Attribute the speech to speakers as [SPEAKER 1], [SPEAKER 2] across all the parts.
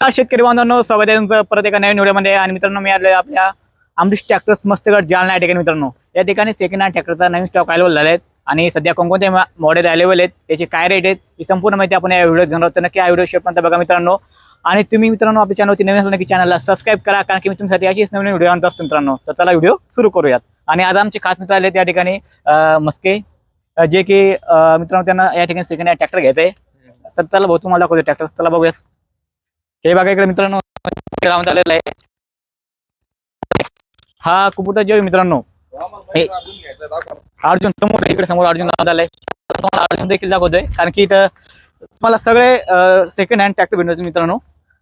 [SPEAKER 1] हा शेतकरी बांधवांनो स्वागत आहे तुमचं परत एका नवीन व्हिडिओमध्ये. आणि मित्रांनो मी आलो आपल्या अमरीश ट्रॅक्टर्स मस्तगड जालना या ठिकाणी मित्रांनो. या ठिकाणी सेकंड हँड ट्रॅक्टरचा नवीन स्टॉक अवेलेबल झाला आहेत आणि सध्या कोणकोणते मॉडेल अवेलेबल आहेत त्याचे काय रेट आहेत ही संपूर्ण माहिती आपण या व्हिडिओ घेणार आहोत. तर नक्की हा व्हिडिओ शेवटपर्यंत बघा मित्रांनो. आणि तुम्ही मित्रांनो आपल्या चॅनलवरती नवीन असलं की चॅनलला सबस्क्राईब करा कारण की मी तुमच्यासाठी अशीच नवीन व्हिडिओ आणत असतो मित्रांनो. तर त्याला व्हिडिओ सुरू करूयात. आणि आज आमचे खास मित्र आले त्या ठिकाणी मस्के जे की मित्रांनो त्यांना या ठिकाणी सेकंड हँड ट्रॅक्टर घ्यायचं आहे तर त्याला भाऊ तुम्हाला दाखवतो ट्रॅक्टर त्याला बघूया हे बघा इकडे मित्रांनो लावून आलेला आहे. हा कुपुटा जे मित्रांनो. अर्जुन समोर इकडे समोर अर्जुन लावून आलाय तुम्हाला अर्जुन देखील दाखवतोय कारण की इथं तुम्हाला सगळे सेकंड हँड ट्रॅक्टर भेटतात मित्रांनो.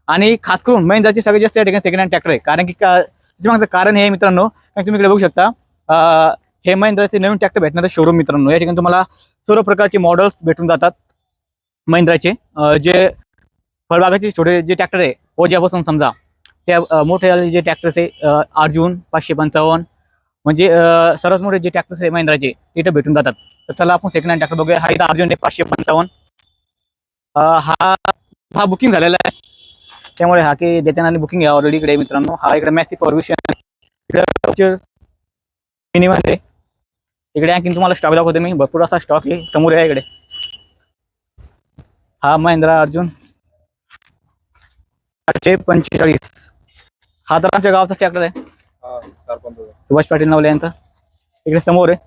[SPEAKER 1] आणि खास करून महिंद्राचे सगळे जास्त या ठिकाणी सेकंड हँड ट्रॅक्टर आहे. कारण की मागचं कारण हे आहे मित्रांनो कारण तुम्ही इकडे बघू शकता हे महिंद्राचे नवीन ट्रॅक्टर भेटणारे शोरूम मित्रांनो. या ठिकाणी तुम्हाला सर्व प्रकारचे मॉडेल्स भेटून जातात महिंद्राचे. जे फळबागाचे छोटे जे ट्रॅक्टर आहे ओझ्यापासून समजा त्या मोठे जे ट्रॅक्टर्स आहे अर्जुन पाचशे पंचावन्न म्हणजे सर्वात मोठे जे ट्रॅक्टर्स आहे महिंद्राचे तिथं भेटून जातात. तर चला आपण सेकंड हँड ट्रॅक्टर बघूया. हा इथं अर्जुन आहे पाचशे पंचावन्न. हा हा बुकिंग झालेला आहे. त्यामुळे हा की देताना बुकिंग आहे ऑलरेडी इकडे मित्रांनो. हा इकडे मॅसिक परमिशन इकडे मिनिमम आहे. इकडे आणखी तुम्हाला स्टॉक दाखवतो मी. भरपूर असा स्टॉक आहे. समोर आहे इकडे. हा महिंद्रा अर्जुन. आठशे पंचेचाळीस. हा तर आमच्या गावाचा ट्रॅक्टर आहे. सुभाष पाटील नवले यांचा. इकडे समोर आहे.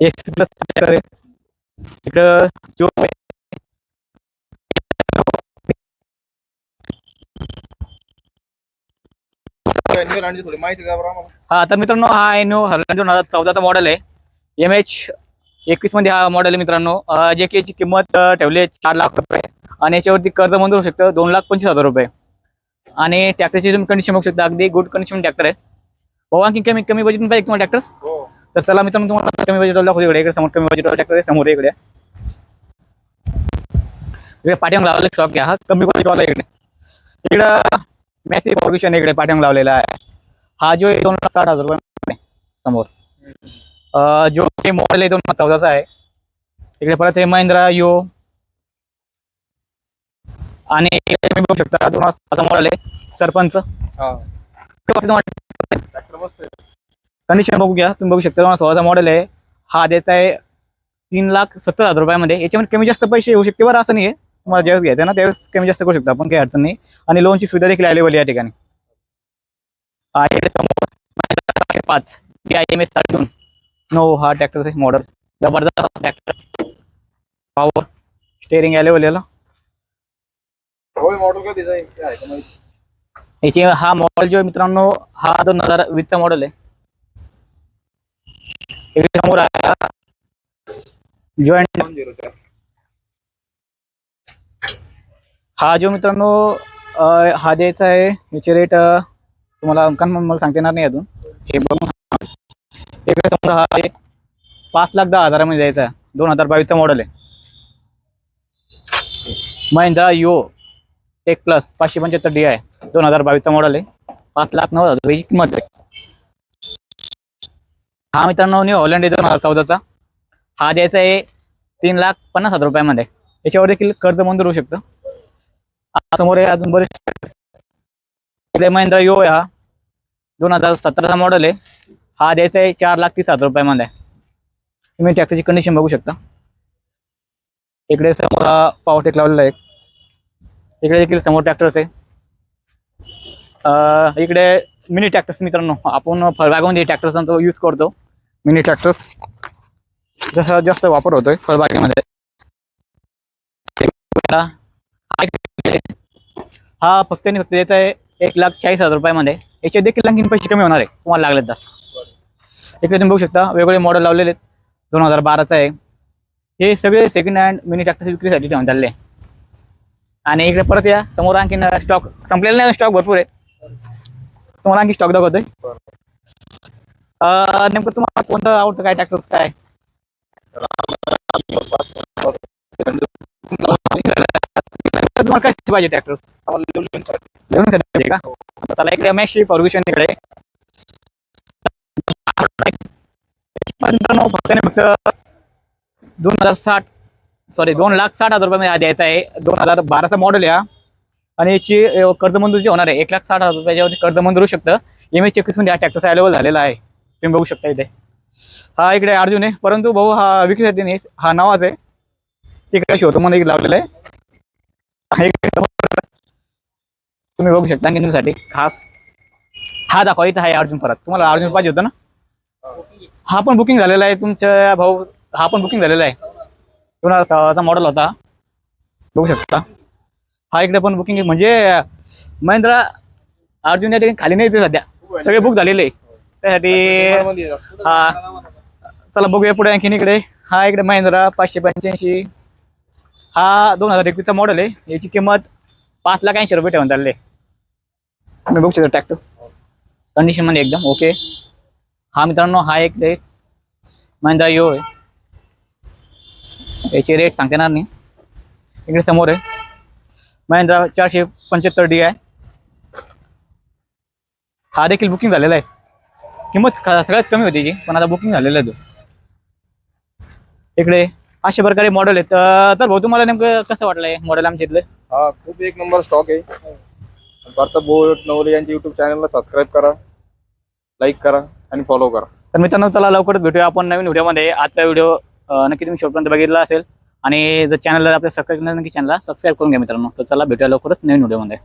[SPEAKER 1] एक प्लस ट्रॅक्टर आहे. इकडं जो
[SPEAKER 2] माहिती
[SPEAKER 1] हा तर मित्रांनो हा आहे न्यू हरला दोन हजार चौदाचा मॉडेल आहे. एम एच एकवीसमध्ये हा मॉडेल मित्रांनो. जे की याची किंमत ठेवली आहे चार लाख रुपये. आणि याच्यावरती कर्ज मंजूर होऊ शकतं दोन लाख पंचवीस हजार रुपये. आणि ट्रॅक्टरची तुम्ही कंडिशन बघू शकता अगदी गुड कंडिशन ट्रॅक्टर आहे. भाऊ आणखी कमी कमी बजेट पाहिजे तुम्हाला ट्रॅक्टर
[SPEAKER 2] हो.
[SPEAKER 1] तर चला मित्रांनो तुम्हाला कमी बजेट दाखवतो इकडे इकडे समोर कमी बजेट ट्रॅक्टर आहे समोर इकडे. इकडे पाठ्यांग लावलेला स्टॉक घ्या. हा कमी बजेट वाला इकडे. इकडं मॅसी फॉर्ग्युशन इकडे पाठ्यांग लावलेला आहे. हा जो आहे दोन लाख साठ हजार रुपये समोर. जो मॉडेल आहे दोन हजार चौदाचा आहे. इकडे परत आहे महिंद्रा यो आणि तुम्ही बघू शकता दोन हजार मॉडेल आहे सरपंच.
[SPEAKER 2] हा.
[SPEAKER 1] कंडिशन बघू घ्या तुम्ही बघू शकता दोन हजार सोळाचा मॉडेल आहे. हा देत आहे तीन लाख सत्तर हजार रुपयामध्ये. याच्यामध्ये कमी जास्त पैसे होऊ शकते बरं असं नाही आहे तुम्हाला ज्यावेळेस घ्यायचं ना त्यावेळेस कमी जास्त करू शकता आपण काही अडचण नाही. आणि लोनची सुविधा देखील अवेलेबल या ठिकाणी. हा पाच. एम एस अर्जुन नो हा ट्रॅक्टर मॉडेल जबरदस्त ट्रॅक्टर पॉवर स्टेअरिंग अवेलेबल याची हा मॉडेल जो मित्रांनो हा दोन हजार वीसचा मॉडेल आहे. समोर जॉईंट हा जो मित्रांनो हा द्यायचा आहे. याचे रेट तुम्हाला मला सांगता येणार नाही अजून. हे बघून इकडे समोर हा आहे पाच लाख दहा हजारामध्ये द्यायचा दोन हजार बावीसचा मॉडेल आहे. महिंद्रा यो टेक प्लस पाचशे पंच्याहत्तर डी आहे. दोन हजार बावीसचा मॉडेल आहे. पाच लाख नऊ हजार रुपयाची किंमत आहे. हा मित्रांनो न्यू हॉलंड आहे दोन हजार चौदाचा. हा द्यायचा आहे तीन लाख पन्नास हजार रुपयामध्ये. याच्यावर देखील कर्ज मंजूर होऊ शकतं. समोर आहे अजून बरेच. महिंद्रा यो आहे हा. दोन हजार सतराचा मॉडेल आहे. हा द्यायचा आहे चार लाख तीस हजार रुपयामध्ये तुम्ही ट्रॅक्टरची कंडिशन बघू शकता. इकडे समोर हा पॉवरटेक लावलेला आहे. इकडे देखील समोर ट्रॅक्टरच आहे. इकडे मिनी ट्रॅक्टर्स मित्रांनो आपण फळबागामध्ये ट्रॅक्टर्सचा यूज करतो. मिनी ट्रॅक्टर्स जसा जास्त वापर होतोय फळबागेमध्ये. हा फक्त आणि फक्त द्यायचा आहे एक लाख चाळीस हजार रुपयामध्ये. याचे देखील आणखीन पैसे कमी होणार आहे. तुम्हाला लागले तर. इकडे तुम्ही बघू शकता. वेगवेगळे मॉडेल लावलेले आहेत. दोन हजार बाराचा आहे. हे सगळे सेकंड हँड मिनी ट्रॅक्टर विक्रीसाठी ठेवून चालले आणि इकडे परत या. समोर आणखीन स्टॉक संपलेला नाही स्टॉक भरपूर आहे तुम्हाला आणखी स्टॉक दाखवतोय. नेमकं तुम्हाला कोणतं आवडतं? काय ट्रॅक्टर काय? तुम्हाला काय पाहिजे ट्रॅक्टर पाहिजे का? त्याला इकडे मॅशी फॉर्ग्युशन इकडे. मित्रांनो फक्त फक्त दोन हजार साठ सॉरी दोन लाख साठ हजार रुपये द्यायचा आहे. दोन हजार बाराचा मॉडेल या आणि याची कर्ज मंजूर जे होणार आहे एक लाख साठ हजार रुपयाच्यावरती कर्ज मंजूर होऊ शकतं. एम एच एकवीसमध्ये हा ट्रॅक्टर अवेलेबल झालेला आहे. तुम्ही बघू शकता इथे. हा इकडे अर्जुन आहे. परंतु भाऊ हा विक्रीसाठी नाही हा नावाच आहे. तिकडे शोरूममध्ये लावलेला आहे. तुम्ही बघू शकता खास. हा दाखवा इथं आहे अर्जुन परत. तुम्हाला अर्जुन पाहिजे होता ना? हा पण बुकिंग झालेला आहे. तुमच्या भाऊ हा पण बुकिंग झालेला आहे. दोन हजार मॉडेल होता. बघू शकता. हा इकडे पण बुकिंग म्हणजे महिंद्रा अर्जुन या ठिकाणी खाली नाही ते सध्या. सगळे बुक झालेले आहे. त्यासाठी हा. चला बघूया पुढे आणखीन इकडे. हा इकडे महिंद्रा पाचशे पंच्याऐंशी. हा दोन हजार एकवीसचा मॉडेल आहे. याची किंमत पाच लाख ऐंशी रुपये ठेवून चालले मी बघू शकतो ट्रॅक्टर कंडिशनमध्ये एकदम ओके हा मित्रांनो हा एक रेट महिंद्रा यो आहे. याचे रेट सांगता येणार नाही इकडे समोर आहे. महिंद्रा चारशे पंच्याहत्तर डी आहे हा देखील बुकिंग झालेला आहे. किंमत सगळ्यात कमी होती जी पण आता बुकिंग झालेलं आहे तो. इकडे अशा प्रकारे मॉडेल आहेत. तर भाऊ तुम्हाला नेमकं कसं वाटलंय मॉडेल आमच्या इथलं?
[SPEAKER 2] हा खूप एक नंबर स्टॉक आहे. भारत बोट नवरे यांच्या युट्यूब चॅनलला सबस्क्राईब करा. लाईक करा. आणि फॉलो करा.
[SPEAKER 1] तर मित्रांनो चला लवकरच भेटूया आपण नवीन व्हिडिओमध्ये. आजचा व्हिडिओ नक्की तुम्ही शेवटपर्यंत बघितला असेल. आणि जर चॅनलला आपल्या सबस्क्राईब नक्की चॅनलला सबस्क्राईब करून घ्या मित्रांनो. तर चला भेटूया लवकरच नवीन व्हिडिओमध्ये.